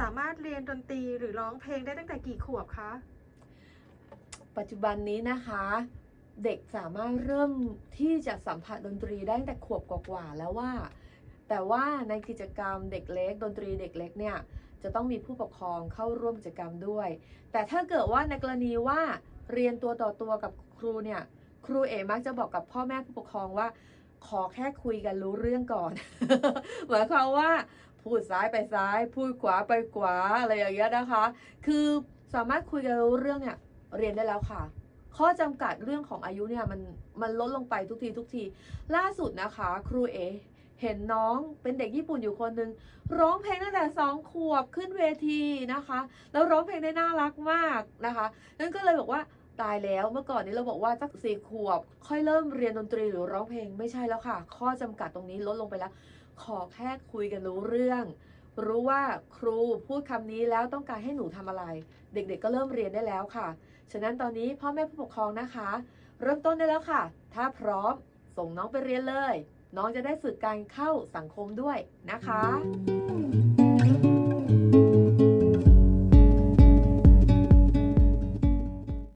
สามารือร้องเพลงได้ตั้งแต่กี่ขวบคะ ปัจจุบันนี้นะคะ เด็กสามารถเริ่มที่จะสัมผัสดนตรีได้ตั้งแต่ขวบกว่าๆแล้วว่า แต่ว่าในกิจกรรมเด็กเล็ก ดนตรีเด็กเล็กเนี่ยจะต้องมีผู้ปกครองเข้าร่วมกิจกรรมด้วย แต่ถ้าเกิดว่าในกรณีว่าเรียนตัวต่อตัวกับครูเนี่ยครูเอมักจะบอกกับพ่อแม่ผู้ปกครองว่า ขอแค่คุยกันรู้เรื่องก่อน หมายความว่า พูดซ้ายไปซ้าย พูดขวาไปขวาอะไรอย่างเงี้ยนะคะ คือสามารถคุยกันรู้เรื่องเนี่ยเรียนได้แล้วค่ะ ข้อจำกัดเรื่องของอายุเนี่ยมันมันลดลงไปทุกทีทุกที ล่าสุดนะคะ ครูเอเห็นน้องเป็นเด็กญี่ปุ่นอยู่คนหนึ่งร้องเพลงตั้งแต่สองขวบขึ้นเวทีนะคะ แล้วร้องเพลงได้น่ารักมากนะคะ นั่นก็เลยบอกว่า ตายแล้วเมื่อก่อนนี้เราบอกว่าสักสี่ขวบ ค่อยเริ่มเรียนดนตรีหรือร้องเพลงไม่ใช่แล้วค่ะ ข้อจำกัดตรงนี้ลดลงไปแล้ว ขอแค่คุยกันรู้เรื่อง รู้ว่าครูพูดคำนี้แล้วต้องการให้หนูทำอะไร เด็กๆก็เริ่มเรียนได้แล้วค่ะ ฉะนั้นตอนนี้พ่อแม่ผู้ปกครองนะคะ เริ่มต้นได้แล้วค่ะ ถ้าพร้อมส่งน้องไปเรียนเลย น้องจะได้ฝึกการเข้าสังคมด้วยนะคะ